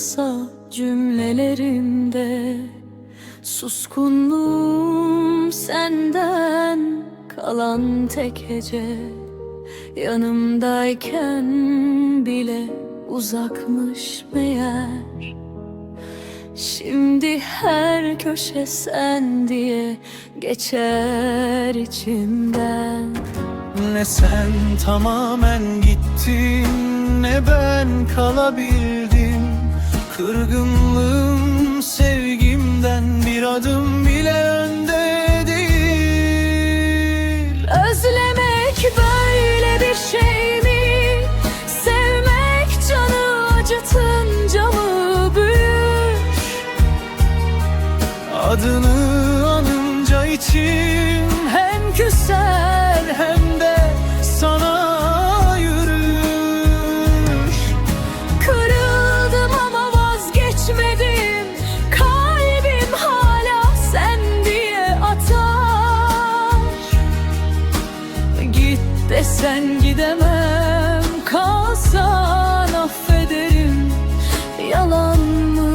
olsa cümlelerinde. Suskunluğum senden kalan tek hece Yanımdayken bile uzakmış meğer. Şimdi her köşe sen diye geçer içimden. Ne sen tamamen gittin Ne ben kalabildim Kırgınlığım sevgimden Bir adım bile önde değil Özlemek böyle bir şey mi? Sevmek canı acıtınca mı büyür? Adını anınca içim Hem küser hem de desen gidemem Kalsan affederim Yalan mı?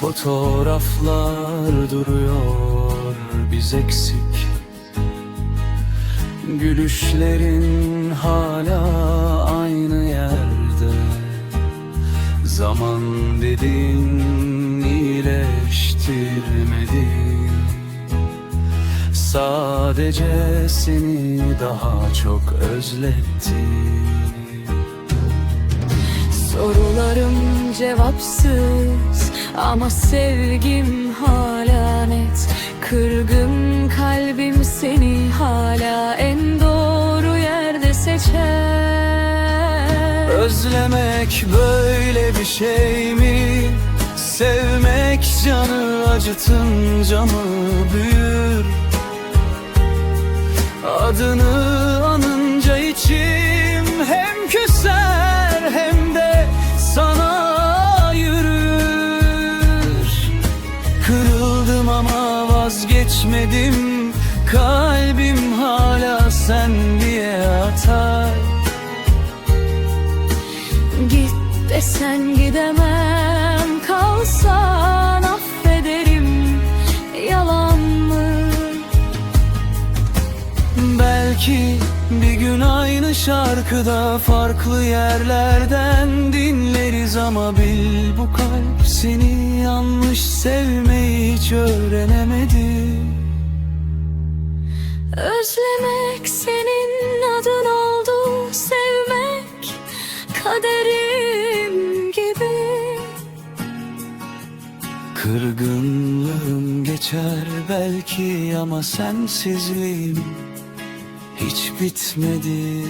Fotoğraflar duruyor biz eksik Gülüşlerin hala aynı yerde. Zaman dedin iyileştirmedi Sadece seni daha çok özletti Sorularım cevapsız ama sevgim hala net. Kırgın Özlemek böyle bir şey mi? Sevmek canı acıtınca mı büyür? Adını anınca içim hem küser hem de sana yürür Kırıldım ama vazgeçmedim gidemem kalsan affederim Yalan mı? Belki bir gün aynı şarkıda farklı yerlerden dinleriz ama bil bu kalp seni yanlış sevmeyi hiç öğrenemedi. Özlemek Kırgınlığım geçer belki ama sensizliğim hiç bitmedi.